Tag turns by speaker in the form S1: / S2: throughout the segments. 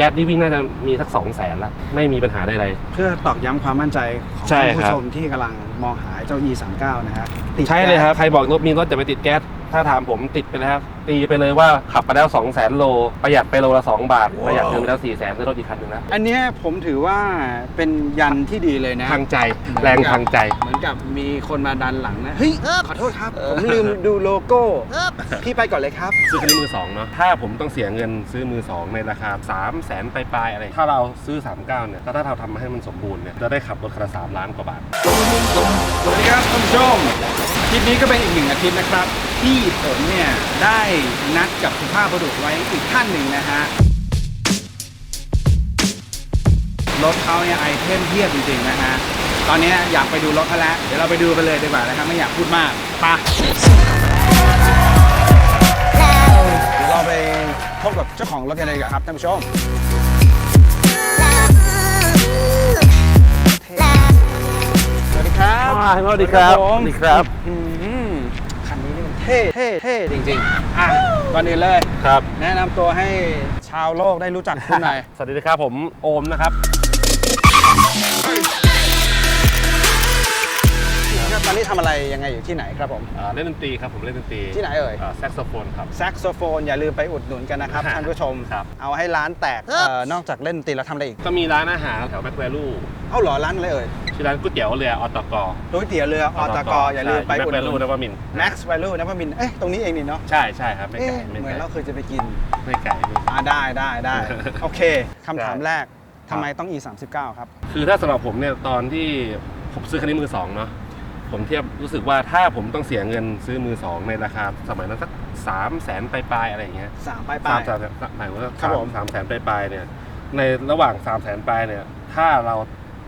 S1: ก๊สนี่วิ่งน่าจะมีสักสองแสนละไม่มีปัญหาใด
S2: เพื่อตอกย้ำความมั่นใจของ
S1: ใช่
S2: ท่าน
S1: ครั
S2: ผู้
S1: บ
S2: ชมที่กำลังมองหาเจ้า E39 นะฮะติด
S1: ๆใช่เลยครับ ใครบอกรถมีรถจะไปติดแก๊ส ถ้าถามผมติดไปแล้วครับตีไปเลยว่าขับไปแล้ว 2 0 0แสนโล ประหยัดไปโลละ 2 บาท ประหยัดเงินไปแล้ว4แสนซื้อรถอีกคันหนึ่งแล้ว
S2: อันเนี้ยผมถือว่าเป็นยันที่ดีเลยนะ
S1: ทางใจแรงทางใจ
S2: เหมือนกับมีคนมาดันหลังนะ เฮ้ย ขอโทษครับ ผมลืมดูโลโก้ พี่ไปก่อนเลยครับ
S1: ซื้อคันนี้มือสองเนาะถ้าผมต้องเสียเงินซื้อมือสองในราคา 3 0 0แสนปลายๆอะไร ถ้าเราซื้อ 39เนี่ยก็ถ้าเราทำให้มันสมบูรณ์เนี่ยจะได้ขับรถคันละ3ล้านกว่าบาท
S2: สวัสดีครับท่านผู้ชม คลิปนี้ก็เป็นอีกหนึ่งอาทิตย์นะครับ ที่ผมเนี่ยได้นัดกับสุภาพบุรุษไว้อีกท่านหนึ่งนะฮะรถเขาเนี่ยไอเทมเพียบจริงๆนะฮะตอนนี้อยากไปดูรถเขาแล้วเดี๋ยวเราไปดูกันเลยดีกว่านะครับไม่อยากพูดมากไปะเดี๋ยวเราไปพบกับเจ้าของรถกันเลยดีกว่าครับท่านผู้ชมสวัสดีครับ
S1: สวัสดีครับ
S2: ผม
S1: สวัสดีครับ
S2: อืมคันนี้นี่มัน เท่เท่เท่จริงๆอะก่อนอื่นเลย
S1: ครับ
S2: แนะนำตัวให้ชาวโลกได้รู้จักคุณหน่อย
S1: สวัสดีครับผมโอมนะครับ
S2: อนนี้ทำอะไรยังไงอยู่ที่ไหนครับผม
S1: อ่าเล่นดนตรีครับผมเล่นดนตรี
S2: ที่ไหนเอ่ย
S1: แซกโซโฟนครับ
S2: แซกโซโฟนอย่าลืมไปอุดหนุนกันนะครับ ท่านผู้ชม
S1: ครับ
S2: เอาให้ร้านแตกเอ่อนอกจากเล่นดนตรีแล้วทำอะไรอีก
S1: ก็มีร้านอาหารแถวแบ็คแวลู
S2: เอ้าเหรอร้านอะไรเอ่ย
S1: ชื่อร้านก๋วยเตี๋ยวเรืออตก
S2: ก๋วยเตี๋ยวเรืออตกอย่าลืมไป
S1: แบ็ค
S2: อุด
S1: แว
S2: ห
S1: ลู
S2: นุน
S1: นวมินทร์
S2: Max Value นะพ่อมินเอ๊ะตรงนี้เองนี่เนาะ
S1: ใช่ใช่ครับไม่ไกล
S2: เอ๊ะ
S1: ไม่
S2: เหมื
S1: ไก
S2: อน
S1: ล
S2: เราเคยจะไปกิน
S1: ไม่ไกลไม่ไกล
S2: อ่าได้ได้ได้ โอเคคำถาม
S1: ได้
S2: แรกทำไมต้อง E 3 9 ครับ
S1: คือถ้าสำหรับผมเนี่ยตอนที่ผมซื้อคันนี้มือสองเนาะ ผมเทียบรู้สึกว่าถ้าผมต้องเสียเงินซื้อมือสองในราคาสมัยนั้นสักสามแสนปลายๆอะไรอย่างเงี้ย
S2: สามปลายป
S1: สา
S2: ลามย
S1: แสนหมายว่า
S2: ครับ
S1: สาม
S2: ผม
S1: สามแสนปลายๆเนี่ยในระหว่างสามแสนปลายเนี่ยถ้าเรา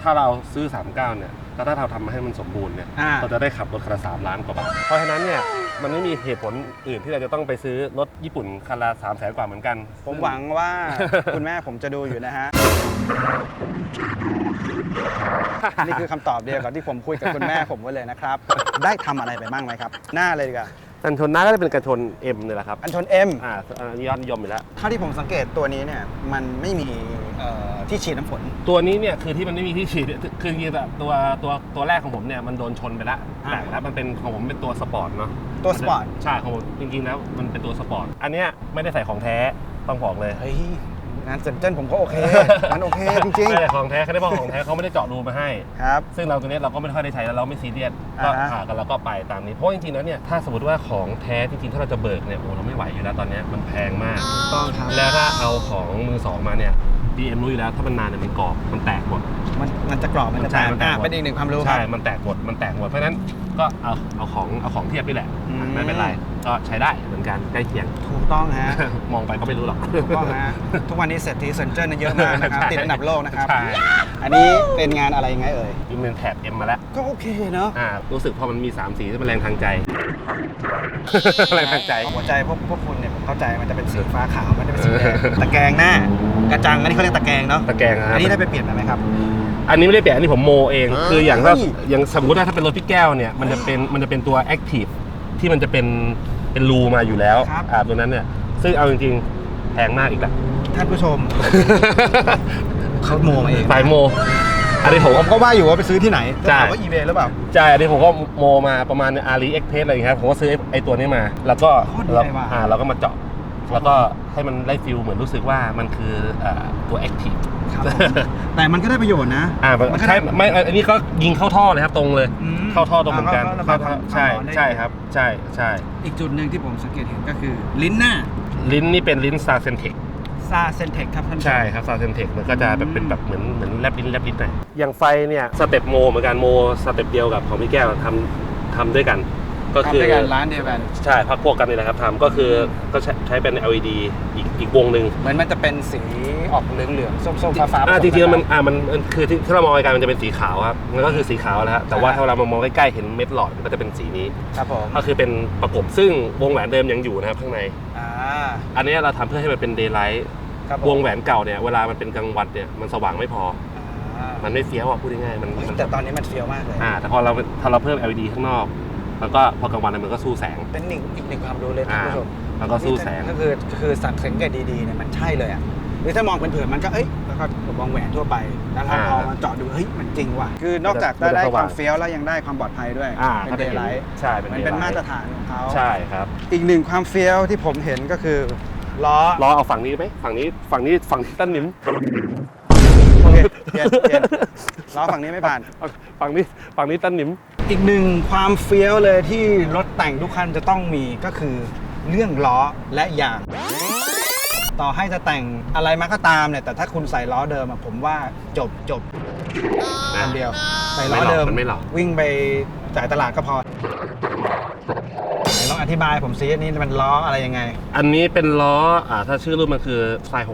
S1: ถ้าเราซื้อสามเก้าเนี่ย ก็ถ้าเราทำให้มันสมบูรณ์เนี่ย
S2: อ่า
S1: เราจะได้ขับรถคันละสามล้านกว่าบาทเพราะฉะนั้นเนี่ยมันไม่มีเหตุผลอื่นที่เราจะต้องไปซื้อรถญี่ปุ่นคันละสามแสนกว่าเหมือนกัน
S2: ผมหวังว่า คุณแม่ผมจะดูอยู่นะฮะ นี่คือคำตอบเดียวกับที่ผมคุยกับคุณแม่ผมไว้เลยนะครับ ได้ทำอะไรไปบ้างไหมครับ หน้าเลยดีกว่า
S1: กันชนหน้าก็จะเป็นกันชน M เนี่ยแหละครับ
S2: อันชนเอ็ม
S1: อ่าอันนี้ยอดนิยมอยู่แล้ว
S2: เท่าที่ผมสังเกตตัวนี้เนี่ย มันไม่มีเอ่อ ที่ฉีดน้ำฝน
S1: ตัวนี้เนี่ยคือที่มันไม่มีที่ฉีดเนี่ยคือจริงๆแบบตัวตัวตัวแรกของผมเนี่ยมันโดนชนไปแล้ว
S2: อ่า
S1: แตกแล้วมันเป็นของผมเป็นตัวสปอร์ตเนาะ
S2: ตัวสปอร์ต
S1: ใช่ของผมจริงๆแล้วมันเป็นตัวสปอร์ตอันเนี้ยไม่ได้ใส่ของแท้ต้องบอกเลย
S2: เฮ้ยงานเซนเจนผมก็โอเคมันโอเคจริง
S1: ไม่ได้ของแท้เขาได้บอกของแท้เขาไม่ได้เจาะรูมาให้
S2: ๆครับ
S1: ซึ่งเราตัวเนี้ยเราก็ไม่ค่อยได้ใช้แล้วเราไม่ซีเรียสก็
S2: อ่าฮะ
S1: หากันแล้วก็ไปตามนี้เพราะจริงๆแล้วเนี่ยถ้าสมมติว่าของแท้จริงๆถ้าเราจะเบิกเนี่ยโอ้เราไม่ไหวอยู่แล้วตอนเนี้ยมันแพงมาก
S2: ต้องครับ
S1: แล้วถ้าเอาของมือสองมาเนี่ย BM รู้อยู่แล้วถ้ามันนานเนี่ยมันกรอบมันแตกหมด
S2: มันมันจะกรอบมันจะ
S1: ใช่
S2: แตก
S1: มันแตก
S2: อะ
S1: หมด
S2: เป็นอีกหนึ่งความรู้ค
S1: ใช่
S2: รับ
S1: มันแตกหมด มันแตกหมด เพราะฉะนั้นก็เอาเอาของเอาของเทียบนี่แหละ
S2: อืม
S1: ไม่เป็นไร ก็ใช้ได้เหมือนกันใกล้เคียง
S2: ถูกต้องฮะ
S1: มองไปก็ไม่รู้หรอก
S2: ถูกต้องฮะ ทุกวันนี้เศรษฐีเซนเจอร์เยอะมากนะครับ
S1: ใช่
S2: ติดอันดับโลกนะครับ
S1: ใช่
S2: อันนี้เป็นงานอะไรยังไงเอ่ย
S1: ยิมเป็นแถบ M มาแล้ว
S2: ก็โอเคเนาะ
S1: อ่ารู้สึกพอมันมี 3 สีที่มันแรงทางใจแรงทางใจ
S2: หัวใจพวกพวกคุณเนี่ยผมเข้าใจมันจะเป็นสีฟ้าขาวมันจะเป็นสีแดงตะแกรงหน้ากระจังอันนี้เขาเรียกตะแกรงเนาะ
S1: ตะแกรงค
S2: อั
S1: รับ
S2: นนี้ได้ไปเปลี่ยนมาไหมครับ
S1: อันนี้ไม่ได้เปลี่ยนอันนี้ผมโมเอง คืออย่างถ้า
S2: เฮ้ย
S1: อย่างสมมติว่าถ้าเป็นรถพี่แก้วเนี่ยมันจะเป็นมันจะเป็นตัว Active ที่มันจะเป็นเป็นรูมาอยู่แล้วอ่าตัวนั้นเนี่ย ซึ่งเอาจริงๆแพงมากอีกแหละ
S2: ท่านผู้ชม เขาโมมาเอง
S1: สายโม อันนี้ผม
S2: ผมก็ว่าอยู่ว่าไปซื้อที่ไหน
S1: ใช่
S2: ถามว่าอีเบหรือเปล่า
S1: ใช่อันนี้ผมก็โมมาประมาณอารีเอ็กเพสอะไรอย่างเงี้ยครับผมก็ซื้อไอ้ไอ้ตัวนี้มา แล้วก็
S2: โคตรดี
S1: เรา
S2: เลยว่ะ
S1: อ่าเราก็มาเจาะ แล้วก็ให้มันได้ฟิลเหมือนรู้สึกว่ามันคืออ่าตัวแอคทีฟ
S2: ครับผมแต่มันก็ได้ประโยชน์นะ
S1: อ่ามัน
S2: มันก็
S1: ใช่
S2: ได้
S1: ไม่อันนี้ก็ยิงเข้าท่อเลยครับตรงเลย
S2: อืม
S1: เข้าท่อตรงเหมือนกัน
S2: อ่าก็
S1: เข้า
S2: ก็
S1: ท่อ
S2: ระบายความ
S1: ใช่
S2: ร้อนได้
S1: ใช่ครับ ใช่ใช่
S2: อีกจุดหนึ่งที่ผมสังเกตเห็นก็คือลิ้นหน้า
S1: ลิ้นนี่เป็นลิ้นซาเซนเทค
S2: ซาเซนเทคครับท่านผู้ชม
S1: ใช่ครับซาเซนเทคมันก็จะแบบเป็นแบบเหมือนเหมือนแลบลิ้นแลบลิ้นหน่อยอย่างไฟเนี่ยสเต็ปโมเหมือนกันโมสเต็ปเดียวกับของพี่แก้วทำทำด้วยกัน ก็คือ
S2: ทำด้วยกันร้านเดียวกัน
S1: ใช่พักพวกกันนี่แหละครับทำก็คือก็ใช้ใช้เป็น LED อีกอีกวงหนึ่ง
S2: เหมือนมันจะเป็นสีออกเหลืองๆส้มๆฟ้าๆ
S1: อ่า
S2: ผ
S1: จ
S2: ส
S1: ริงๆ
S2: กั
S1: มันอ่ามันมันคือที่ที่เรามองไกลๆมันจะเป็นสีขาวครับมันก็คือสีขาวแล้วฮะแต่ว่าถ้าเรามามองใกล้ๆเห็นเม็ดหลอดมันก็จะเป็นสีนี้
S2: ครับผม
S1: ก็คือเป็นประกบซึ่งวงแหวนเดิมยังอยู่นะครับข้างใน
S2: อ่า
S1: อันนี้เราทำเพื่อให้มันเป็นเดย์ไลท์
S2: ครับผม
S1: วงแหวนเก่าเนี่ยเวลามันเป็นกลางวันเนี่ยมันสว่างไม่พอ
S2: อ่า
S1: มันไม่เฟี้ยวอะพูดง่ายๆมันมัน
S2: แต่ตอนนี้มันเฟี้ยวมากเลย
S1: อ่าแต่พอเราถ้าเราเพิ่ม LED ข้างนอก แล้วก็พอกลางวันเนี่ยมันก็สู้แสง
S2: เป็นหนึ่งอีกหนึ่งความรู้เลยท่านผู้ชม
S1: แล้วก็สู้แสง
S2: ก็คือคือสังเกตดีๆเนี่ยมันใช่เลยอะหรือถ้ามองเป็นเผินมันก็เอ้ยแล้วก็วงแหวนทั่วไป แล้วเรา
S1: อ่า
S2: พอมาเจาะดูเฮ้ยมันจริงว่ะคือนอกจาก
S1: มันจะ
S2: ได้
S1: ส
S2: ค
S1: ว่าง
S2: วามเฟี้ยวแล้วยังได้ความปลอดภัยด้วย
S1: อ่า
S2: เป็น
S1: เขา
S2: เด
S1: จะ
S2: ย์ไลท์
S1: ใช่เป็น
S2: มัน
S1: daylight
S2: เป็นมาตรฐานของเขา
S1: ใช่ครับ
S2: อีกหนึ่งความเฟี้ยวที่ผมเห็นก็คือล้อ
S1: ล้อเอาฝั่งนี้ไหมฝั่งนี้ฝั่งนี้ฝั่งนี้ตั้นนิ้ม
S2: โอเคเปลี่ยนเปลี่ยนล้อฝั่งนี้ไม่ผ่าน
S1: ฝั่งนี้ฝั่งนี้ตั้นนิ้ม
S2: อีกหนึ่งความเฟี้ยวเลยที่รถแต่งทุกคันจะต้องมีก็คือเรื่องล้อและยาง ต่อให้จะแต่งอะไรมาก็ตามเนี่ย แต่ถ้าคุณใส่ล้อเดิมอะผมว่าจบจบคันเดียว ใส่ล้อเดิม
S1: มันไม่หลอก
S2: วิ่งไปจ่ายตลาดก็พอไหนลองอธิบายผมซิอันนี้มันล้ออะไรยังไง
S1: อันนี้เป็นล้ออ่าถ้าชื่อรุ่นมันคือทราย65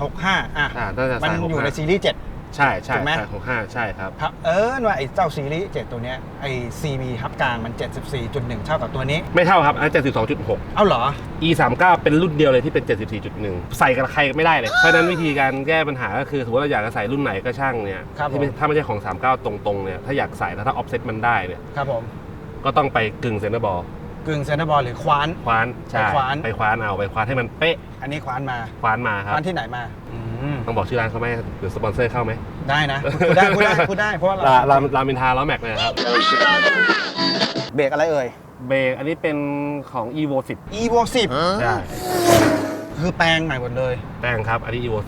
S2: 65 อะ
S1: อ่าน่าจะ
S2: มัน
S1: ทราย
S2: อยู่ใน
S1: 65
S2: ซีรีส์7
S1: ใช่ใช่
S2: ถูกไหม
S1: ทราย65ใช่ครับ
S2: ครับเอิญว่าไอ้เจ้าซีรีส์7ตัวเนี้ยไอ้ CB ฮับกลางมัน 74.1 เท่ากับตัวนี้
S1: ไม่เท่าครับอันนั้น72.6
S2: เอ้าเหรอ
S1: e 3 9เป็นรุ่นเดียวเลยที่เป็น 74.1 ใส่กับใครไม่ได้เลย เพราะฉะนั้นวิธีการแก้ปัญหาก็คือสมมติเราอยากจะใส่รุ่นไหนก็ช่างเนี่ย
S2: ครับ
S1: ที่ไม่
S2: ผม
S1: ถ้าไม่ใช่ของ 39 ตรงๆเนี่ยถ้าอยากใส่แล้วถ้าออฟเซ็ตมันได้เนี่ย
S2: ครับผม
S1: ก็ต้องไปกึ่งเซนเตอร์บอล
S2: กึ่งเซนเตอร์บอลหรือคว้าน
S1: คว้านใช่
S2: ไปคว้าน
S1: ไปคว้านเอาไปคว้านให้มันเป๊ะ
S2: อันนี้คว้านมา
S1: คว้านมาค
S2: ครับว้านที่ไหนมา
S1: ต้องบอกชื่อร้านเขาไหมหรือสปอนเซอร์เข้าไหม
S2: ได้นะพูดได้พูดได้พูดได้เพราะว่า
S1: ลา
S2: เรา
S1: ลาลามินทาล้อแม็กเลยครับ
S2: เบรกอะไรเอ่ย
S1: เบรกอันนี้เป็นของ evo 10
S2: evo
S1: ใช่
S2: 10คือแปลงใหม่หมดเลย
S1: แป้งครับ อันนี้ evo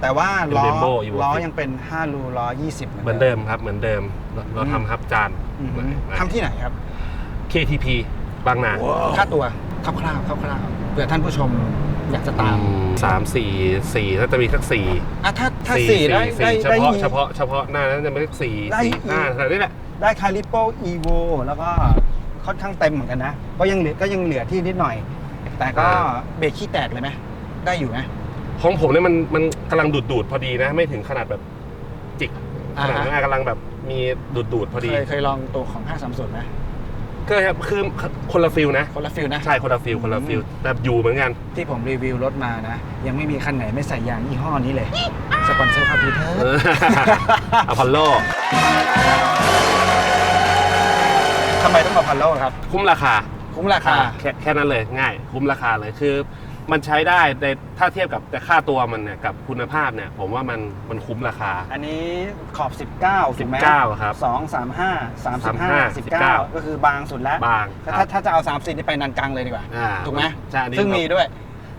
S2: แต่ว่า
S1: เป็น
S2: ล้อ
S1: Brembo Evo
S2: ล้อ
S1: 10
S2: ยังเป็น 5 รูล้อ20
S1: 10เหมือนเดิมครับเหมือนเดิมเราเรา
S2: อืม
S1: ทำฮับจาน
S2: อืม
S1: เหมือน
S2: ทำที่ไหนครับ
S1: KTP บางนา
S2: ค่าตัวคร่าวๆคร่าวๆเผื่อท่านผู้ชม อยากจะตาม
S1: สามสี่สี่ถ้าจะมีสักสี่
S2: อะถ้าถ้าสี่ได้ได้
S1: เฉ
S2: ได้
S1: พาะเฉพาะเฉพาะหน้านั้นจะไม่สักสี่
S2: ได้
S1: สี่ห้าอะไรนี่แหละ
S2: ได้คาลิโปอีโวแล้วก็ค่อนข้างเต็มเหมือนกันนะ ก็ยังเหลือก็ยังเหลือที่นิดหน่อย แต่ก็เบรกขี้แตกเลยไหมได้อยู่ไหม
S1: ของผมเนี่ยมันมันกำลังดูดดูดๆพอดีนะ ไม่ถึงขนาดแบบจิกข
S2: อ่า
S1: นาดนั้น
S2: ฮะ
S1: กำลังแบบมีดูดดูดๆพอดี
S2: เคยเคยลองตัวของ5 3 0ไหม
S1: ก็ครับคือคนละฟิลนะ
S2: คนละฟิลนะ
S1: ใช่คนละฟิลคนละฟิลแต่อยู่เหมือนกัน
S2: ที่ผมรีวิวรถมานะ ยังไม่มีคันไหนไม่ใส่ยางยี่ห้อนี้เลย สปอนเซอร์ครับพีเทอร์
S1: อพอลโล
S2: ทำไมต้องมาพันโลครับ
S1: คุ้มราคา
S2: คุ้มราคา
S1: แค่แค่นั้นเลยง่าย คุ้มราคาเลยคือ มันใช้ได้ในถ้าเทียบกับแต่ค่าตัวมันเนี่ยกับคุณภาพเนี่ย ผมว่ามันมันคุ้มราคา
S2: อันนี้ขอบ 19ถูกไหม
S1: 19ครับ
S2: สองสามห้าสามสิบห้าสิบเก้า
S1: 19
S2: ก็คือบางสุดแล้ว
S1: บาง
S2: ถ้า
S1: ครั
S2: ถ้า
S1: บ
S2: ถ้าจะเอา 30นี่ไปนันกังเลยดีกว่า
S1: อ่า
S2: ถูกไหม
S1: ใช่อันนี้
S2: ซึ่งมีด้วย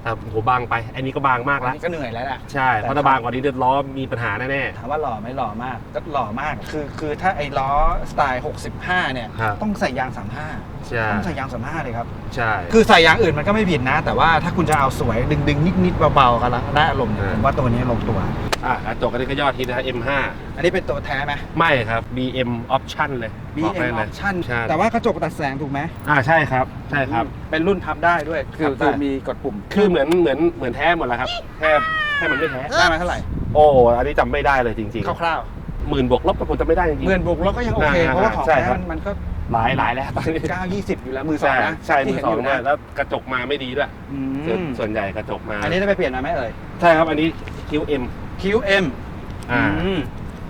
S1: ครับโหบางไป อันนี้ก็บางมาก
S2: อัน
S1: แล้ว
S2: นี้ก็เหนื่อยแล้วแหละ
S1: ใช่เพราะถ้าบางกว่านี้เดือดล้อมีปัญหาแน่
S2: ถามว่าหล่อไหมหล่อมากก็หล่อมาก คือคือถ้าไอ้ล้อสไตล์ 65 เนี่ย
S1: ครับ
S2: ต้องใส่ยาง
S1: ๆใช่
S2: 35ต้องใส่ยาง 35 เลยครับ
S1: ใช่
S2: คือใส่ยางอื่นมันก็ไม่ผิดนะ แต่ว่าถ้าคุณจะเอาสวยดึงดึงนิดนิดๆ เบาๆ กันละได้อารมณ์เนี่ยผมว่าตัวนี้ลงตัว
S1: อะกระจกอันนี้ก็ยอดฮิตนะ M5
S2: อันนี้เป็นตัวแท้ไหม
S1: ไม่ครับ BM option เลยบอก
S2: BM
S1: ได้เลย
S2: option
S1: ใช่
S2: แต่ว่ากระจกตัดแสงถูกไหม
S1: อ่าใช่ครับ ใช่ครับ
S2: เป็นรุ่นพับได้ด้วย คือ
S1: พับได้
S2: คือมีกดปุ่ม
S1: คือเหมือนเหมือนเหมือนแท้หมดแล้วครับแค่แค่มันไม่แท้
S2: ได้มาเท่าไหไหร่
S1: โอ้ อันนี้จำไม่ได้เลยจริง
S2: คร่าว
S1: ๆหมื่นบวกลบก็ผมจำไม่ได้จริง
S2: ๆหมื่นบวกลบก็ยังโอเค
S1: อ่า
S2: เพราะว่าของ
S1: ใช่
S2: แท้
S1: ครับ
S2: มันมันก็
S1: ๆหลายหลายแล้วตอนนี้
S2: 9 20อยู่แล้วมือสอง
S1: ใช่
S2: นะ
S1: ใช่มื
S2: ที่
S1: อ
S2: เห็น
S1: สอง
S2: ยู่
S1: ด้วย
S2: นะ
S1: แล้วกระจกมาไม่ดีด้วย
S2: อื
S1: ส่วน
S2: ม
S1: ส่วนใหญ่กระจกมา
S2: อันนี้ได้ไปเปลี่ยนมาไหมเอ่ย
S1: ใช่ครับอันนี้คิวเอ็ม
S2: QM
S1: อ่า
S2: อืม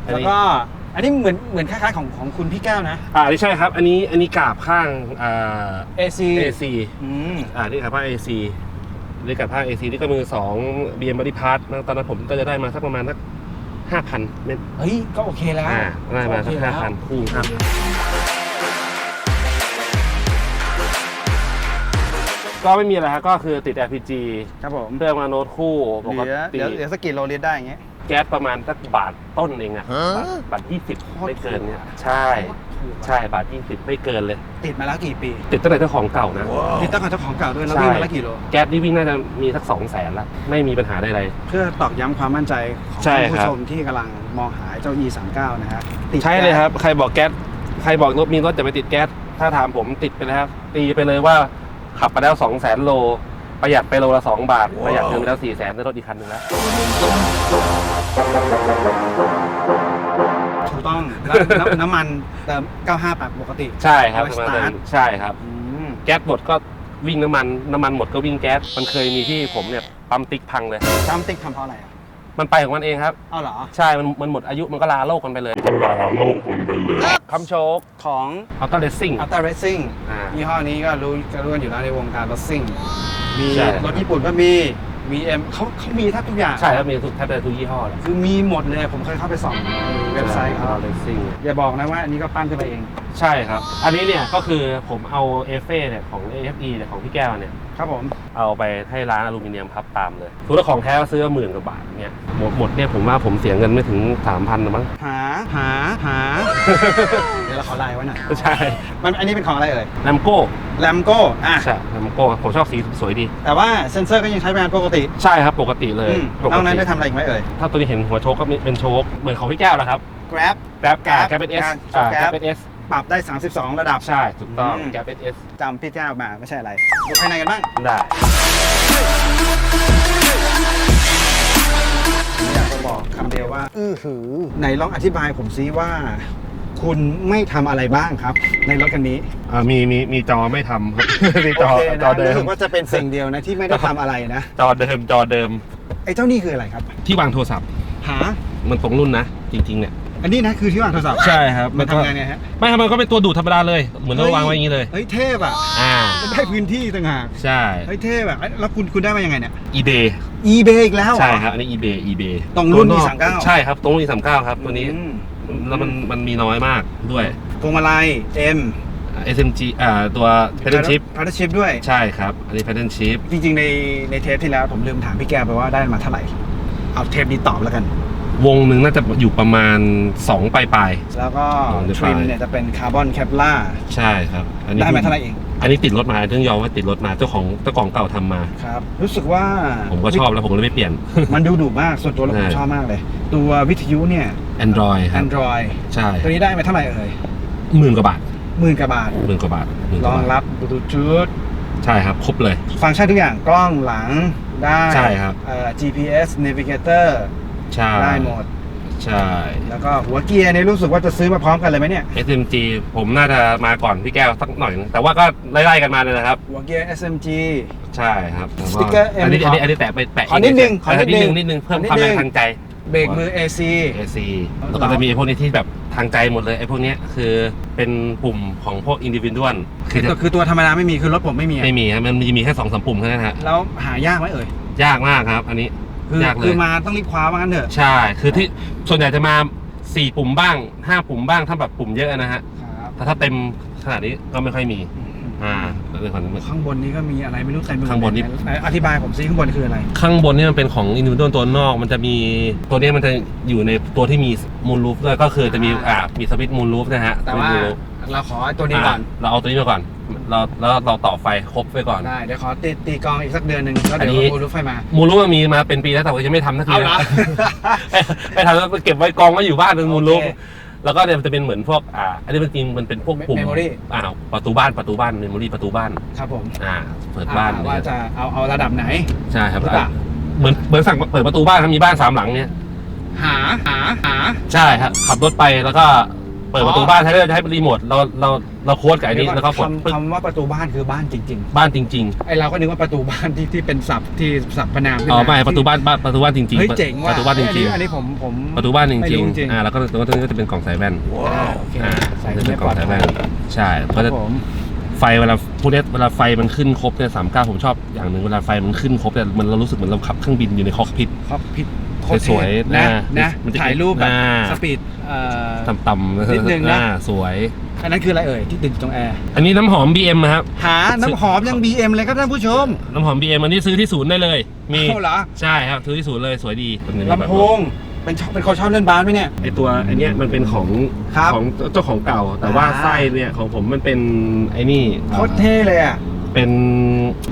S1: อันนี้
S2: แล้วก็อันนี้เหมือนเหมือนคล้ายๆของของคุณพี่แก้วนะ
S1: อ่านี่ใช่ครับ อันนี้อันนี้กราบข้างอ่า
S2: AC
S1: AC
S2: อืม
S1: อ่านี่กราบข้าง AC นี่กราบข้าง AC นี่ก็มือสอง BM Body Part ตอนนั้นผมก็จะได้มาสักประมาณสักห้าพันเมตร
S2: เฮ้ยก็โอเคแล้ว
S1: อ่าได้มาสัก
S2: โอเค
S1: ห้า
S2: แล้ว
S1: พันคู่ครับ ก็ไม่มีอะไรครับก็คือติด LPG
S2: ครับผม
S1: เครื่องมาโน้ตคู่ปก
S2: เหลือ
S1: ติ
S2: เดี๋ยวเดี๋ยวสกกิโลลิตรได้อย่างเงี้ย
S1: แก๊สประมาณสักบาทต้นเองอะบาทบาทยี่สิบไม่เกินเนี่ยใช่ใช่บาทยี่สิบไม่เกินเลย
S2: ติดมาแล้วกี่ปี
S1: ติดตั้งแต่เจ้าของเก่านะ
S2: ติดตั้งแต่เจ้าของเก่าด้วยแล้ว
S1: ใช่
S2: วิ่งมาแล้วกี่โล
S1: แก๊สนี่วิ่งน่าจะมีสักสองแสนละไม่มีปัญหาใด
S2: เพื่อตอกย้ำความมั่นใจของ
S1: ใช่
S2: ท่าน
S1: ครั
S2: ผู้
S1: บ
S2: ชมที่กำลังมองหาเจ้า E39 นะฮะติด
S1: ๆใช่เลยครับ ใครบอกแก๊สใครบอกรถมีรถจะไปติดแก๊สถ้าถามผมติดไปแล้วตีไปเลยว่า ขับไปแล้วสองแสนโล ประหยัดไปโลละสองบาท ประหยัดเงินไปแล้วสี่แสนได้รถอีกคันหนึ่งแล้ว
S2: ถูกต้องแล้วแล้วน้ำมันเติม 95 แบบปกติ
S1: ใช่ครับ
S2: เอาไว้สตาร์ท
S1: ใช่ครับ
S2: อืม
S1: แก๊สหมดก็วิ่งน้ำมัน น้ำมันหมดก็วิ่งแก๊ส มันเคยมีที่ผมเนี่ยปั๊มติ๊กพังเลย
S2: ทำติ๊กทำเพราะอะไรอะ
S1: มันไปของมันเองครับ
S2: เอาเหรอ
S1: ใช่ มันมันหมดอายุมันก็ลาโลกกันไปเลยลาโลกกันไปเลย คำโชค
S2: ของ
S1: อัลต้าเรซิ่ง
S2: Ultra Racing
S1: อ่า
S2: ยี่ห้อนี้ก็รู้จะรู้กันอยู่แล้วในวงการรถซิ่ง มี
S1: ใช่
S2: รถญี่ปุ่นก็มีร VM เขาเขามีแทบทุกอย่าง
S1: ใช่ครับมีทุกแทบจะทุกยี่ห้อเลย
S2: คือมีหมดเลยผมเคยเข้าไปส่องในเว็บไซต์เขา
S1: เลสซิ่ง
S2: อย่าบอกนะว่าอันนี้ก็ปั้นขึ้นมาเอง
S1: ใช่ครับ อันนี้เนี่ยก็คือผมเอาเอฟเฟ่เนี่ยของ AFE เนี่ยของพี่แก้วเนี่ย
S2: ครับผม
S1: เอาไปให้ร้านอลูมิเนียมพับตามเลยทุกของแท้ก็ซื้อหมื่นกว่าบาทเนี่ยหมดหมดเนี่ยผมว่าผมเสียเงินไม่ถึง3,000นะมั้ง
S2: หาหาหาเดี๋ยวเราขอไลน์ไว้หน่อย
S1: ใช่
S2: มันอันนี้เป็นของอะไรเอ่ย
S1: แลมโก้
S2: แลมโก้อะ
S1: ใช่แลมโก้ผมชอบสีสวยดี
S2: แต่ว่าเซนเซอร์ก็ยังใช้งานปกติ
S1: ใช่ครับปกติเลย
S2: อืม
S1: ปก
S2: นอกนั้น
S1: ติ
S2: ได้ทำอะไรอีกไหมเอ่ย
S1: ถ้าตัวนี้เห็นหัวโชคก็เป็นโชคเหมือนของพี่แก้วนะครับ
S2: Grab
S1: แกร็บ
S2: Grab
S1: แกร็บเป็นเอส
S2: การ
S1: อ่า
S2: Grab
S1: แกร็บเป็นเอส
S2: ปรับได้ 32 ระดับ
S1: ใช่ ถูกต้อง
S2: อืม
S1: แกร็บเป็นเอส
S2: จำพี่แก้วมาไม่ใช่อะไรดูภายในกันบ้าง
S1: ได้
S2: ผมอยากจะบอกคำเดียวว่า อื้อหือไหนลองอธิบายผมซิว่า คุณไม่ทำอะไรบ้างครับ ในรถคันนี้
S1: อ่ามีมีมีจอไม่ทำครับ มีจอ
S2: โอเค
S1: จอ
S2: นะ
S1: เดิ
S2: รู้
S1: ม
S2: สึกว่าจะเป็นสิ่งเดียวนะที่ไม่ได้ทำอะไรนะ
S1: จอเดิมจอเดิม
S2: ไอ้เจ้านี่คืออะไรครับ
S1: ที่วางโทรศัพท์
S2: หา
S1: มันตรงรุ่นนะ จริง ๆ เนี่ย
S2: อันนี้นะคือที่วางโทรศัพท์
S1: ใช่ครับ
S2: มันทำงานไงฮะ
S1: ไม่ครับมันก็เป็นตัวดูดธรรมดาเลย เหมือนเราวางไว้อย่างนี้เลย
S2: เฮ้ยเทพอะ
S1: อ่า
S2: มันได้พื้นที่ต่างหาก
S1: ใช่
S2: เฮ้ยเทพอะเอ้ยแล้วคุณคุณได้มายังไงเนี่ย
S1: eBay
S2: eBay อีกแล้วเหอ
S1: ใช่ครับอันนี้ eBay eBay
S2: ตรงรุ่น
S1: ตัวนอก
S2: E39
S1: ใช่ครับตรงรุ่น E39 ครับตัวนี้
S2: อืม
S1: แล้วมันมันมีน้อยมากด้วย
S2: พวงมาลัย M
S1: SMG อ่าตัว pattern chip
S2: พาร์ทชิพด้วย
S1: ใช่ครับ อันนี้ pattern chip
S2: จริงๆ ในในเทปที่แล้วผมลืมถามพี่แกไปว่าได้มาเท่าไหร่ เอาเทปนี้ตอบแล้วกัน
S1: วงหนึ่งน่าจะอยู่ประมาณ 2 ปลายปลาย
S2: แล้วก็
S1: อ๋อเดี๋ยว
S2: ทริม
S1: ไป
S2: เนี่ยจะเป็นคาร์บอนแคปล่า
S1: ๆใช่ครับ อันนี้
S2: ได้มาเท่าไหร่เอง
S1: อันนี้ติดรถมาต้องยอมว่าติดรถมาเจ้าของเจ้าของเก่าทำมา
S2: ครับ รู้สึกว่า
S1: ผมก็ชอบแล้วผมก็เลยไม่เปลี่ยน
S2: มันดูดุมากส่วนตัวแล้วผม
S1: ใช่
S2: ชอบมากเลย ตัววิทยุเนี่ย
S1: Android ครับ
S2: Android
S1: ใช่
S2: ตัวนี้ได้มาเท่าไหร่เอ่ย
S1: หมื่นกว่าบาท
S2: หมื่นกว่าบาท
S1: หมื่นกว่าบาทหมื่นก
S2: ร
S1: ว่า
S2: อง
S1: บาท
S2: รับบลูทูธ
S1: ใช่ครับครบเลย
S2: ฟังก์ชันทุกอย่างกล้องหลังได้
S1: ใช่ครับ
S2: เอ่อ GPS Navigator
S1: ใช่
S2: ได้หมด
S1: ใช่
S2: แล้วก็หัวเกียร์เนี่ยรู้สึกว่าจะซื้อมาพร้อมกันเลยไหมเนี่ย
S1: SMG ผมน่าจะมาก่อนพี่แก้วสักหน่อยนึงแต่ว่าก็ไล่ๆกันมาเลยนะครับ
S2: หัวเกียร์ SMG
S1: ใช่ครับแล้ว
S2: สติ๊กเกอร์ M
S1: อันนี้
S2: ขอ
S1: อันนี้อันนี้แตะไปแปะ
S2: ขอนิดนึง
S1: เฉยๆ
S2: ขอนิดนึง
S1: นิดนึงเพิ่ม
S2: ขอนิด
S1: ความแร
S2: นึ
S1: ง
S2: ง
S1: ทางใจ
S2: เบรกมือ AC
S1: AC แล้วก็จะมีไอ้พวกนี้ที่แบบทางใจหมดเลยไอ้พวกเนี้ยคือเป็นปุ่มของพวกอินดิวิ u วลคือจะ
S2: คือคือตัวธรรมดาไม่มีคือรถผมไม่มีอะ
S1: ไม่มีครับมันมีมีแค่สองสามปุ่มแค่นั้นฮะ
S2: แล้วหายากไหมเอ่ย
S1: ยากมากครับ อันนี้
S2: คือยา
S1: กเล
S2: คื
S1: ย
S2: อมาต้องรีบคว้าว่างั้นเถอะ
S1: ใช่ คือที่ส่วนใหญ่จะมาสี่ปุ่มบ้างห้าปุ่มบ้างถ้าแบบปุ่มเยอะนะฮะ
S2: ครับ
S1: แต่ถ้าเต็มขนาดนี้ก็ไม่ค่อยมี อ่าเรื่องของ
S2: ข้างบนนี้ก็มีอะไรไม่รู้เต็มไปหมด
S1: ข้างบนนี่
S2: ไหอธิบายผมซิข้างบนคืออะไร
S1: ข้างบนนี่มันเป็นของอินดิวิ u วลตัวนอก มันจะมีตัวเนี้ยมันจะอยู่ในตัวที่มีมูลรูฟด้วยก็คือจะมี
S2: อ่า
S1: อ่ามีสวิตช์มูลรูฟนะฮะ
S2: แต่ว่า
S1: สตช์ moonroof
S2: เราขอตัวนี้ก่อนา
S1: เราเอาตัวนี้มาก่อน เราแล้วเราต่อไฟครบไว้ก่อน
S2: ได้ เดี๋ยวขอตีตีกลองอีกสักเดือนหนึ่งแล้วเดี๋ยว
S1: อันนี้
S2: โอรู้ไฟมา
S1: มูลรูฟมันมีมาเป็นปีแล้วแต่ว่ายังไม่ทำสักที
S2: เอาเหรอ
S1: ไม่ไม่ทำแล้วเก็บไว้กองไว้อยู่บ้านเป็นมูลรูฟ
S2: โอเค
S1: แล้วก็เนี่ยมันจะเป็นเหมือนพวกอ่าอันนี้มันจริงมันเป็นพวกปุ่ม
S2: Memory
S1: อ่าประตูบ้านประตูบ้านเมมโมรี่ประตูบ้าน
S2: ครับผม
S1: อ่าเปิดบ้าน
S2: อ่ว่าจะเอาเอาระดับไหน
S1: ใช่ครับ
S2: หรือเปล่า
S1: เหมือนเหมือนสั่งเปิดประตูบ้านครับมีบ้านสามหลังเนี่ย
S2: หาหาหา
S1: ใช่ครับขับรถไปแล้วก็ เปิดประตู
S2: อ๋อ
S1: บ้านใช้ได้ใช้รีโมทเราเราเราโค้ดกับไอ้นี้แล้วก็กดปึ๊ก
S2: คำคำว่าประตูบ้านคือบ้านจริง
S1: บ้านจริง
S2: ๆไอเราก็นึกว่าประตูบ้านที่ที่เป็นศัพท์ที่ศัพท์พนามขึ้
S1: ๆ
S2: น
S1: อ๋อไม่
S2: ที่
S1: ประตูบ้านบ้านประตูบ้านจริง
S2: เฮ้ย
S1: ๆ
S2: เจ๋งว่ะ
S1: ประตูบ้านจริง
S2: อันนี้ผมผม
S1: ๆ ประตูบ้านจ
S2: ไม่
S1: ริง
S2: รู้จริง
S1: ๆอ่าแล้วก็ตัวนี้ก็จะเป็นกล่องสายแว่น
S2: โอเค
S1: อ่า
S2: ใส่
S1: จะ
S2: ไม่
S1: เป็นก
S2: ป
S1: ล่
S2: ล
S1: อ
S2: องด
S1: สาย
S2: ภั
S1: แว่
S2: ย
S1: นใช่
S2: ค
S1: ก็
S2: รับ
S1: จะ
S2: ผม
S1: ไฟเวลาพูดเนี้ยเวลาไฟมันขึ้นครบเนี่ยสามเก้าผมชอบอย่างหนึ่งเวลาไฟมันขึ้นครบเนี่ยมันเรารู้สึกเหมือนเราขับเครื่องบินอยู่ในคอกพิท
S2: ครับผิด โคตร
S1: สวยๆ
S2: เท่นะ
S1: นะ
S2: นะ
S1: มันจะ
S2: ถ่ายรูปแบบ
S1: อ่า
S2: สปีดเอ่อ
S1: ต่ำๆ
S2: นิดนึงนะ
S1: อ่าสวย
S2: อันนั้นคืออะไรเอ่ยที่ติดตรงแอร์
S1: อันนี้น้ำหอม BM นะครับ
S2: หาน้ำหอมยัง BM เลยครับท่านผู้ชม
S1: น้ำหอม BM อันนี้ซื้อที่ศูนย์ได้เลย มี
S2: เอาเหรอ
S1: ใช่ครับ ซื้อที่ศูนย์เลยสวยดี
S2: ลำโพงเป็นชอบเป็นคนชอบเล่นบาสไหมเนี่ย
S1: ไอตัวไอเนี้ยมันเป็นของ
S2: ครับ
S1: ของเจ้าของเก่า แต่ว่า
S2: อ่า
S1: ไส้เนี่ยของผมมันเป็นไอ้นี่
S2: โคตรเท่เลยอะ
S1: เป็น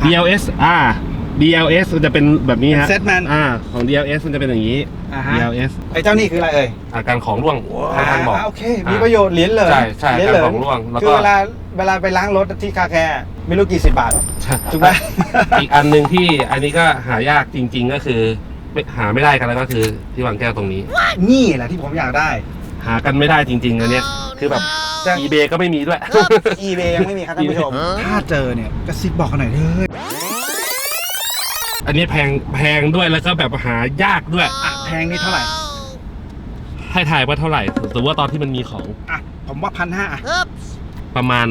S1: DLS อ่า DLS มันจะเป็นแบบนี้ฮะ
S2: เป็น Setman
S1: อ่าของ DLS มันจะเป็นอย่างนี้
S2: อ่าฮะ
S1: DLS
S2: ไอ้เจ้านี่คืออะไรเอ่ย
S1: อาการของร่วงทางบอก
S2: อ่าโอเค มีประโยชน์เหรียญเลย
S1: ใช่ใช่
S2: เหรียญเหล
S1: การของร่วงแล้วก็
S2: คือเวลาเวลาไปล้างรถที่คาแคร์ไม่รู้กี่สิบบาท ถูกไหม
S1: อีกอันหนึ่งที่อันนี้ก็หายากจริง ๆ ก็คือไม่หาไม่ได้กันแล้วก็คือที่วางแก้วตรงนี้
S2: นี่แหละที่ผมอยากได้
S1: หากันไม่ได้จริง ๆ อันเนี้ยคือแบบ
S2: จะ
S1: eBay ก็ไม่มีด้วย
S2: eBay ยังไม่มีครับท่านผู้ชม ถ้าเจอเนี่ยกระซิบบอกกันหน่อยเถอะ
S1: อันนี้แพงแพงด้วยแล้วก็แบบหายากด้วย
S2: อะแพงนี่เท่าไหร่
S1: ให้ถ่ายว่าเท่าไหร่สมมติว่าตอนที่มันมีของ
S2: อะ ผมว่าพันห้า
S1: ประมาณ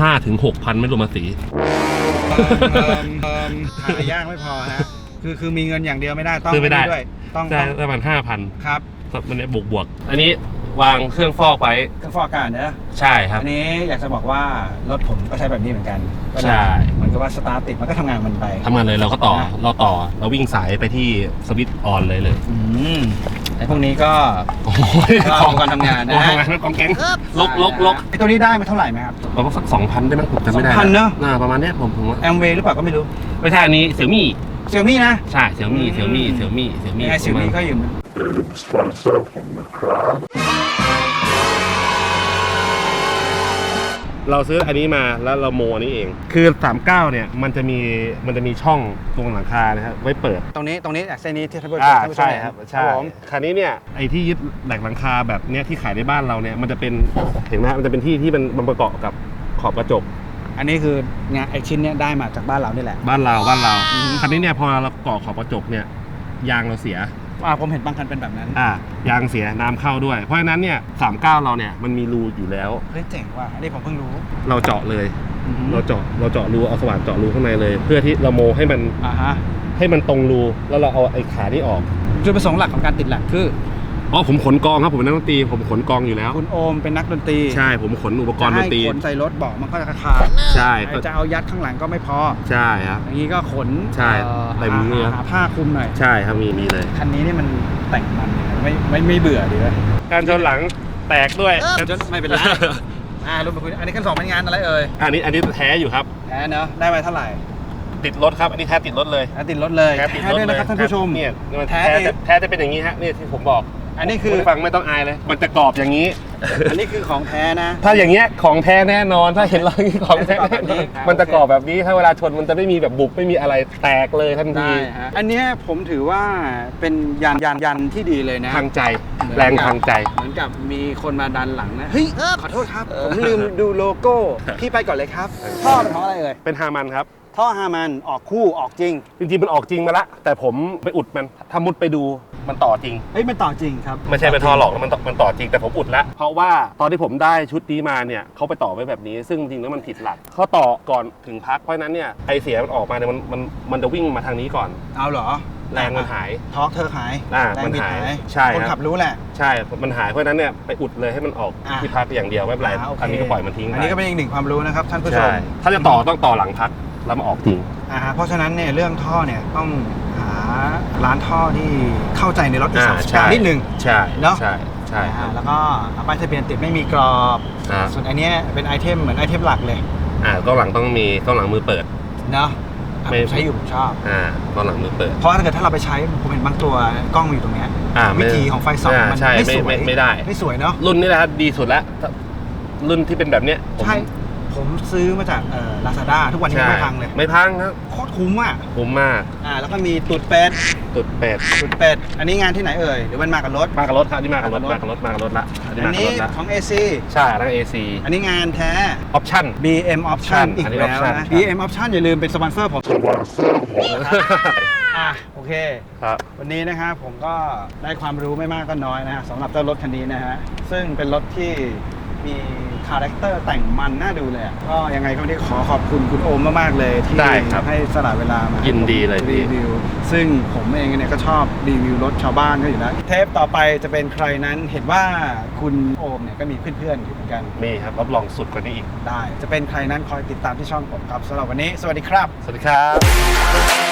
S1: ห้าถึงหกพันไม่รวมภาษี
S2: หายากไม่พอฮะ คือคือมีเงินอย่างเดียวไม่ได้ต้อง
S1: ซื้อไม่ได้
S2: ด้วย ต้อง
S1: ได้
S2: ต้อง
S1: ประมาณห้าพัน
S2: ครับ
S1: มันเนี่ยบวกบวกๆอันนี้ วางเครื่องฟอกไว้
S2: เครื่องฟอกอากาศนะ
S1: ใช่ครับ
S2: อันนี้อยากจะบอกว่ารถผมก็ใช้แบบนี้เหมือนกัน
S1: ใช่
S2: เหมือนกับว่าสตาร์ทติดมันก็ทำงานมันไป
S1: ทำงานเลยเราก็ต่อ
S2: นะ
S1: เราต่อ เราวิ่งสายไปที่สวิตช์ออนเลยเลย
S2: อืมไอ้พวกนี้ก็
S1: โอ้โห
S2: ก็อุปกรณ์ทำงานนะ
S1: โอ้โหทำงานกองแก๊งลกลกลก
S2: ไอ้ตัวนี้ได้มาเท่าไหร่ไหมครับ
S1: ประมาณสักสองพันได้ไหมผมจำไม่ได้
S2: 2,000เนอะ
S1: น่าประมาณเนี้ยผมผมว่า
S2: แอมเวย์หรือเปล่าก็ไม่รู้
S1: ไม่ใช่อันนี้เสี่ยมี่
S2: เซี่ยมี่นะ
S1: ใช่เสี่ยมี่
S2: อืม
S1: เสี่ยมี่เสี่ยมี่เสี่ยมี่
S2: ไอ้เซี่ยมี่ก็อยู่
S1: เราซื้ออันนี้มาแล้วเราโมอันนี้เอง คือ 39 เนี่ยมันจะมีมันจะมีช่องตรงหลังคานะครับไว้เปิด
S2: ตรงนี้ตรงนี้เส้นนี้ที่ท่านผู้ชม
S1: อ่า
S2: ท่านผู้ชม
S1: ใช่
S2: เห็น
S1: ครับ
S2: ค
S1: ใช่
S2: รับผม
S1: คันนี้เนี่ยไอ้ที่ยึดแหลกหลังคาแบบเนี้ยที่ขายในบ้านเราเนี่ยมันจะเป็นเห็นไหมฮะมันจะเป็นที่ที่มันมันประกอบกับขอบกระจก
S2: อันนี้คืองานไอชิ้นเนี้ยได้มาจากบ้านเรานี่แหละ
S1: บ้านเราบ้านเรา
S2: อือฮึ
S1: คันนี้เนี่ยพอเราก่อขอบกระจกเนี่ยยางเราเสีย
S2: อ่าผมเห็นบางคันเป็นแบบนั้น
S1: อ่ายางเสียน้ำเข้าด้วย เพราะฉะนั้นเนี่ย39เราเนี่ยมันมีรูอยู่แล้ว
S2: เฮ้ยเจ๋งว่ะอันนี้ผมเพิ่งรู้
S1: เราเจาะเลย
S2: อือฮึ
S1: เราเจาะเราเจาะรูเอาสว่านเจาะรูข้างในเลย เพื่อที่เราโมให้มัน
S2: อ่าฮะ
S1: ให้มันตรงรูแล้วเราเอาไอ้ขานี่ออก
S2: จุดประสงค์หลักของการติดแหลกคือ
S1: อ๋อผมขนกองครับผมเป็นนักดนตรีผมขนกองอยู่แล้ว
S2: คุณโอมเป็นนักดนตรี
S1: ใช่ผมขนอุปกรณ์ดนตรี
S2: จะให้ขนใส่รถเบอกมันก็จะขาด
S1: ใช่
S2: จะเอายัดข้างหลังก็ไม่พอ
S1: ใช่ครับ
S2: อย่างนี้ก็ขน
S1: ใช่
S2: เอ่อ
S1: เต็ม
S2: หา
S1: เนี่ย
S2: หาผ้าคลุมหน่อย
S1: ใช่ครับมีมีเลย
S2: คันนี้นี่มันแต่งมันยังไงไม่ไม่ไม่เบื่อดีไหม
S1: การชนหลังแตกด้วย
S2: ไม่เป็นไรอ่ารุ่นมาคุยอันนี้ขั้นสองเป็นงานอะไรเอ่ย
S1: อันนี้อันนี้แท้อยู่ครับ
S2: แหมเนอะได้มาเท่าไหร่
S1: ติดรถครับ อันนี้แท้ติดรถเลย
S2: แล้วติดรถเลย
S1: แท้ติดรถ
S2: ด้วย
S1: เลย
S2: นะครับท่านผู้ชม
S1: เนี่ยมัน
S2: แท้
S1: แท้
S2: เอง
S1: จะแท้จะเป็นอย่างนี้ฮะนี่ที่ผมบอก
S2: อันนี้คือ
S1: ณฟังไม่ต้องอายเลย มันจะกรอบอย่างนี้
S2: อันนี้คือของแท้นะ
S1: ถ้าอย่างเงี้ยของแท้แน่นอน ถ้าเห็นเราอย่างนี้ของแท้แน่นอน
S2: ครับ
S1: มันจะกรอบแบบนี้ ถ้าเวลาชนมันจะไม่มีแบบบุบไม่มีอะไรแตกเลยทันที
S2: ได้ฮะ อันเนี้ยผมถือว่าเป็นยันยันยันที่ดีเลยนะ
S1: ทางใจ
S2: เหมือนกับ
S1: แรงทางใจ
S2: เหมือนกับมีคนมาดันหลังนะ เฮ้ย ขอโทษครับ ผมลืมดูโลโก้ พี่ไปก่อนเลยครับ ท่อเป็นของอะไรเอ่ย
S1: เป็นฮามันครับ
S2: ท่อฮามันออกคู่ออกจริง
S1: จริงๆมันออกจริงมาละ แต่ผมไปอุดมันถ้ามุดไปดู มันต่อจริง
S2: เฮ้ยมันต่อจริงครับ
S1: ไม่ใช่เป็นท่อหลอกนะมันต่อมันต่อจริงแต่ผมอุดแล้วเพราะว่าตอนที่ผมได้ชุดนี้มาเนี่ยเขาไปต่อไว้แบบนี้ ซึ่งจริงๆแล้วมันผิดหลักเขาต่อก่อนถึงพักเพราะฉะนั้นเนี่ยไอเสียมันออกมาเนี่ยมันมันมันจะวิ่งมาทางนี้ก่อน
S2: เอาเหรอ
S1: แรงมันหาย
S2: ทอร์กเธอหาย
S1: อ่า
S2: แรง
S1: มัน
S2: บิด
S1: หาย
S2: หาย
S1: ใช่
S2: คน
S1: ครับ
S2: ขับรู้แหละ
S1: ใช่ มันหายเพราะฉะนั้นเนี่ยไปอุดเลยให้มันออก
S2: อะ
S1: ที่พักอย่างเดียวไม่เป็นไรา
S2: โเค
S1: อันนี้ก็ปล่อยมันทิ้งไป
S2: อันนี้ก็เป็นอีกหนึ่งความรู้นะครับท่านผู้ช
S1: ใช่
S2: ม
S1: ถ้าจะต่อต้องต่อหลังพักแล้วมาออกจริง
S2: อ่าฮะเพราะฉะนั้นเนี่ยเรื่องท่อเนี่ยต้องหา ร้านท่อที่เข้าใจในรถอี
S1: อ่า
S2: สาน
S1: ใช่
S2: นิดนึง
S1: ใช่
S2: เนอะ
S1: ใช่ใช่ค
S2: อ่า
S1: รับ
S2: แล้วก็เอาป้ายทะเบียนติดไม่มีกรอบ
S1: อ่า
S2: ส่วนอันเนี้ยเป็นไอเทมเหมือนไอเทมหลักเลย
S1: อ่ากล้องหลังต้องมีกล้องหลังมือเปิด
S2: เนาะอะ
S1: ไม่
S2: ผมใช้อยู่ผมชอบ
S1: อ่ากล้องหลังมือเปิด
S2: เพราะถ้าเกิดถ้าเราไปใช้ผมเห็นบางตัวกล้องมันอยู่ตรงเนี้ย
S1: อ่าไม่
S2: วิธีของไฟส่อง
S1: อ่า
S2: มัน
S1: ใช่
S2: ไม่
S1: ไม่
S2: สวย
S1: ไม่ไม่ได้
S2: ไม่สวยเนาะ
S1: รุ่นนี้แหละครับดีสุดแล้วถ้ารุ่นที่เป็นแบบเนี้ยผม
S2: ใช่ผมซื้อมาจากเอ่อลาซาด้าทุกวันนี้
S1: ใช่
S2: ไม่พังเลย
S1: ไม่พังครับ
S2: โคตร คุ้มอะ
S1: คุ้มมาก
S2: อ่าแล้วก็มีตูดเป็ด
S1: ตุดเป็ด
S2: ตูดเป็ดอันนี้งานที่ไหนเอ่ยหรือมันมากับรถ
S1: มากับรถครับอันนี้มากับรถ
S2: มา
S1: มา
S2: กั
S1: กั
S2: บบร
S1: ร
S2: ถ
S1: ถมากับรถละอันนี้
S2: อัน
S1: มากับ
S2: นี้
S1: รถละ
S2: ของ AC
S1: ใช่ทั้ง AC
S2: อันนี้งานแท้
S1: ออปชั่น
S2: BM Option อีก
S1: อันนี้
S2: แล้ว
S1: option
S2: นะ
S1: ครับ
S2: BM Option อย่าลืมเป็นสปอนเซอร์ผมอะโอเค
S1: ครับ
S2: วันนี้นะครับผมก็ได้ความรู้ไม่มากก็น้อยนะฮะสำหรับเจ้ารถคันนี้นะฮะ ซึ่งเป็นรถที่ มีคาแรคเตอร์แต่งมันน่าดูเลยอะก็ยังไงก็วันนี้ขอขอบคุณคุณโอมมากๆเลยที่
S1: ได้ครับ
S2: ให้สละเวลามา
S1: ยิ
S2: ยิ
S1: นดีเลยพี่
S2: รีวิว ซึ่งผมเองเนี่ยก็ชอบรีวิวรถชาวบ้านก็อยู่แล้วเทปต่อไปจะเป็นใครนั้นเห็นว่าคุณโอมเนี่ยก็มีเพื่อนๆอยู่เหมือนกัน
S1: มีครับรับรองสุดกว่านี้อีก
S2: ได้ จะเป็นใครนั้นคอยติดตามที่ช่องผมครับสำหรับวันนี้ สวัสดีครับ
S1: สวัสดีครับ